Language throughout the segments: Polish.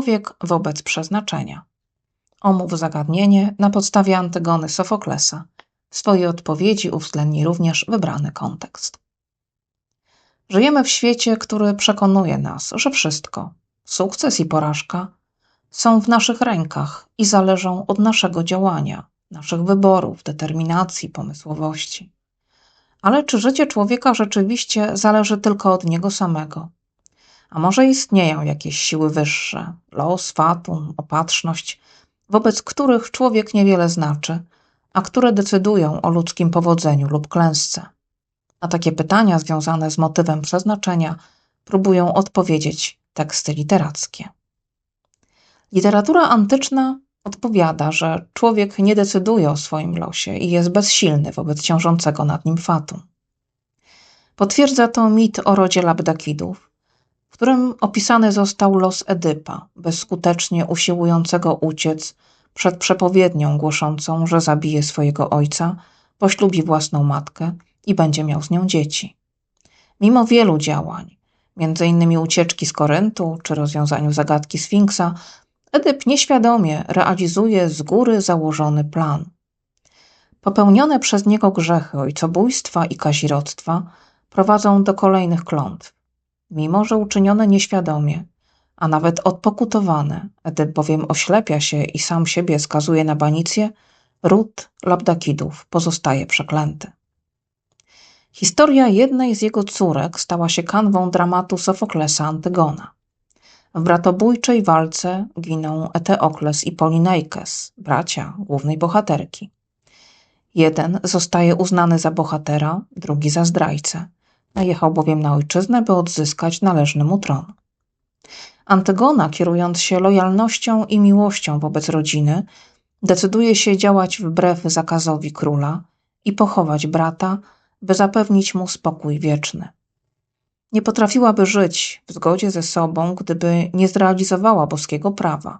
Człowiek wobec przeznaczenia. Omów zagadnienie na podstawie Antygony Sofoklesa. W swojej odpowiedzi uwzględnij również wybrany kontekst. Żyjemy w świecie, który przekonuje nas, że wszystko sukces i porażka są w naszych rękach i zależą od naszego działania, naszych wyborów, determinacji, pomysłowości. Ale czy życie człowieka rzeczywiście zależy tylko od niego samego? A może istnieją jakieś siły wyższe, los, fatum, opatrzność, wobec których człowiek niewiele znaczy, a które decydują o ludzkim powodzeniu lub klęsce? Na takie pytania związane z motywem przeznaczenia próbują odpowiedzieć teksty literackie. Literatura antyczna odpowiada, że człowiek nie decyduje o swoim losie i jest bezsilny wobec ciążącego nad nim fatum. Potwierdza to mit o rodzie Labdakidów, którym opisany został los Edypa, bezskutecznie usiłującego uciec przed przepowiednią głoszącą, że zabije swojego ojca, poślubi własną matkę i będzie miał z nią dzieci. Mimo wielu działań, innymi ucieczki z Koryntu czy rozwiązaniu zagadki Sfinksa, Edyp nieświadomie realizuje z góry założony plan. Popełnione przez niego grzechy ojcobójstwa i kazirodztwa prowadzą do kolejnych klątw. Mimo, że uczynione nieświadomie, a nawet odpokutowane, Edyp bowiem oślepia się i sam siebie skazuje na banicję, ród Labdakidów pozostaje przeklęty. Historia jednej z jego córek stała się kanwą dramatu Sofoklesa Antygona. W bratobójczej walce giną Eteokles i Polinejkes, bracia głównej bohaterki. Jeden zostaje uznany za bohatera, drugi za zdrajcę. Najechał bowiem na ojczyznę, by odzyskać należny mu tron. Antygona, kierując się lojalnością i miłością wobec rodziny, decyduje się działać wbrew zakazowi króla i pochować brata, by zapewnić mu spokój wieczny. Nie potrafiłaby żyć w zgodzie ze sobą, gdyby nie zrealizowała boskiego prawa.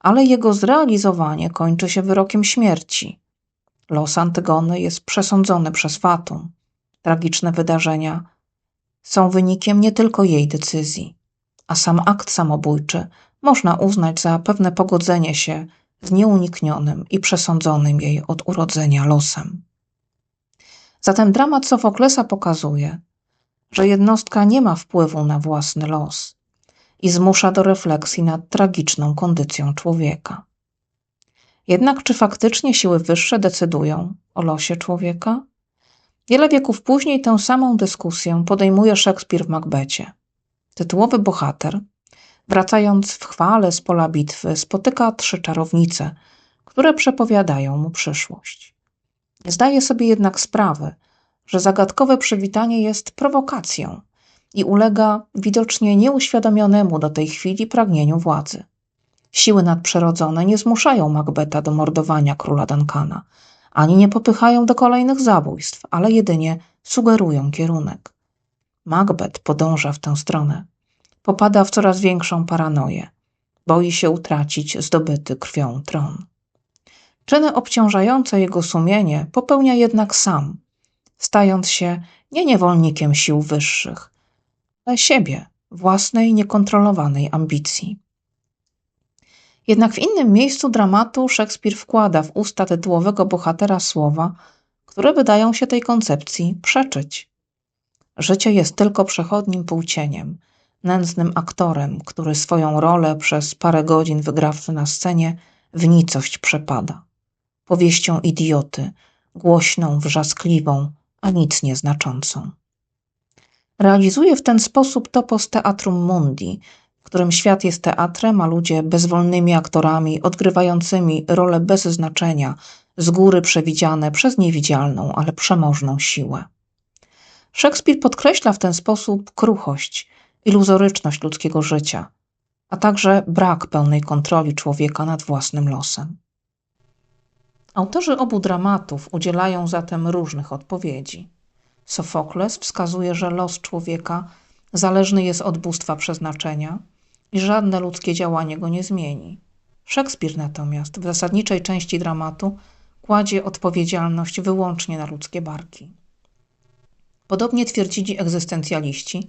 Ale jego zrealizowanie kończy się wyrokiem śmierci. Los Antygony jest przesądzony przez Fatum. Tragiczne wydarzenia są wynikiem nie tylko jej decyzji, a sam akt samobójczy można uznać za pewne pogodzenie się z nieuniknionym i przesądzonym jej od urodzenia losem. Zatem dramat Sofoklesa pokazuje, że jednostka nie ma wpływu na własny los i zmusza do refleksji nad tragiczną kondycją człowieka. Jednak czy faktycznie siły wyższe decydują o losie człowieka? Wiele wieków później tę samą dyskusję podejmuje Szekspir w Macbecie. Tytułowy bohater, wracając w chwale z pola bitwy, spotyka trzy czarownice, które przepowiadają mu przyszłość. Zdaje sobie jednak sprawę, że zagadkowe przywitanie jest prowokacją i ulega widocznie nieuświadomionemu do tej chwili pragnieniu władzy. Siły nadprzyrodzone nie zmuszają Macbeta do mordowania króla Duncana, ani nie popychają do kolejnych zabójstw, ale jedynie sugerują kierunek. Macbeth podąża w tę stronę. Popada w coraz większą paranoję. Boi się utracić zdobyty krwią tron. Czyny obciążające jego sumienie popełnia jednak sam, stając się nie niewolnikiem sił wyższych, ale siebie, własnej niekontrolowanej ambicji. Jednak w innym miejscu dramatu Szekspir wkłada w usta tytułowego bohatera słowa, które wydają się tej koncepcji przeczyć. Życie jest tylko przechodnim półcieniem, nędznym aktorem, który swoją rolę przez parę godzin wygrawszy na scenie w nicość przepada. Powieścią idioty, głośną, wrzaskliwą, a nic nieznaczącą. Realizuje w ten sposób topos Teatrum Mundi, w którym świat jest teatrem, a ludzie bezwolnymi aktorami odgrywającymi role bez znaczenia, z góry przewidziane przez niewidzialną, ale przemożną siłę. Szekspir podkreśla w ten sposób kruchość, iluzoryczność ludzkiego życia, a także brak pełnej kontroli człowieka nad własnym losem. Autorzy obu dramatów udzielają zatem różnych odpowiedzi. Sofokles wskazuje, że los człowieka zależny jest od bóstwa przeznaczenia i żadne ludzkie działanie go nie zmieni. Szekspir natomiast w zasadniczej części dramatu kładzie odpowiedzialność wyłącznie na ludzkie barki. Podobnie twierdzili egzystencjaliści,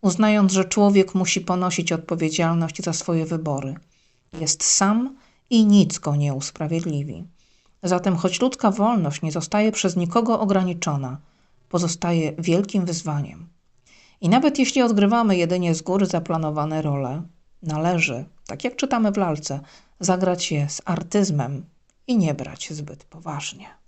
uznając, że człowiek musi ponosić odpowiedzialność za swoje wybory. Jest sam i nic go nie usprawiedliwi. Zatem, choć ludzka wolność nie zostaje przez nikogo ograniczona, pozostaje wielkim wyzwaniem. I nawet jeśli odgrywamy jedynie z góry zaplanowane role, należy, tak jak czytamy w lalce, zagrać je z artyzmem i nie brać zbyt poważnie.